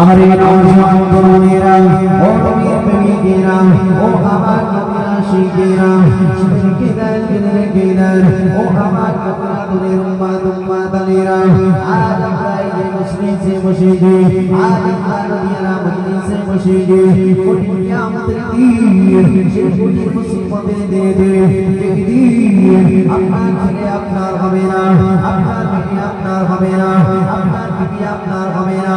আমার এই নওজওয়ান তরুণেরা ও নবীর প্রেমিকেরা, ও আমার নবীর আশিকেরা শিক্ষিদার কেদার কেদার, ও আমার নবীর উম্মাত উম্মাতানেরা আজ আমরা এই মসজিদে মসজিদে আজ আমরা নবীরা মজলিসে মসজিদে কোটি কিয়ামতের দিন সেই কোটি মুসিবতের দিনে দিন আপনার ছেলে আপনার হবে না, আপনার বিবি আপনার হবে না, আপনার বিবি আপনার হবে না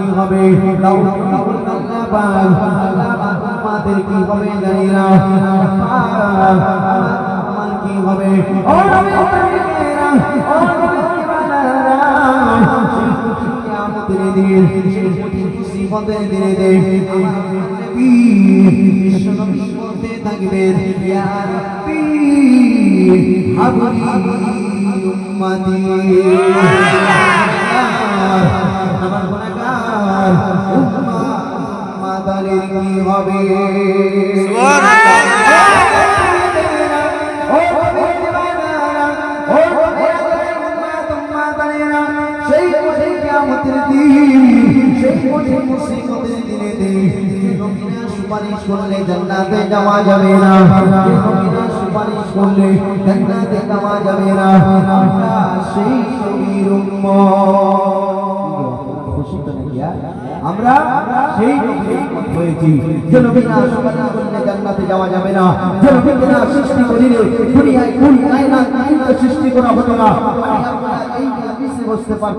কি হবে? দাও দাও আল্লাহ পাক আল্লাহ আমার উম্মতের কি হবে জানি না। আমার কি হবে? ও নবী প্রেমিকেরা, ও নবী দিওয়ানারা, সেই উম্মতাদের কি হবে সেই সেই কিয়ামতের দিন সেই কঠিন মুসিবতের দিনে দিন সুপারিশ করলে জান্নাতে যাওয়া যাবে না সুপারিশ করলে জান্নাতে যাওয়া যাবে না সেই নবীর উম্মত? আমরা সেই হয়েছি। জান্নাতে যাওয়া যাবে না। যে সৃষ্টি করিলে সৃষ্টি করা হতো না। এই হাদিসে পারব।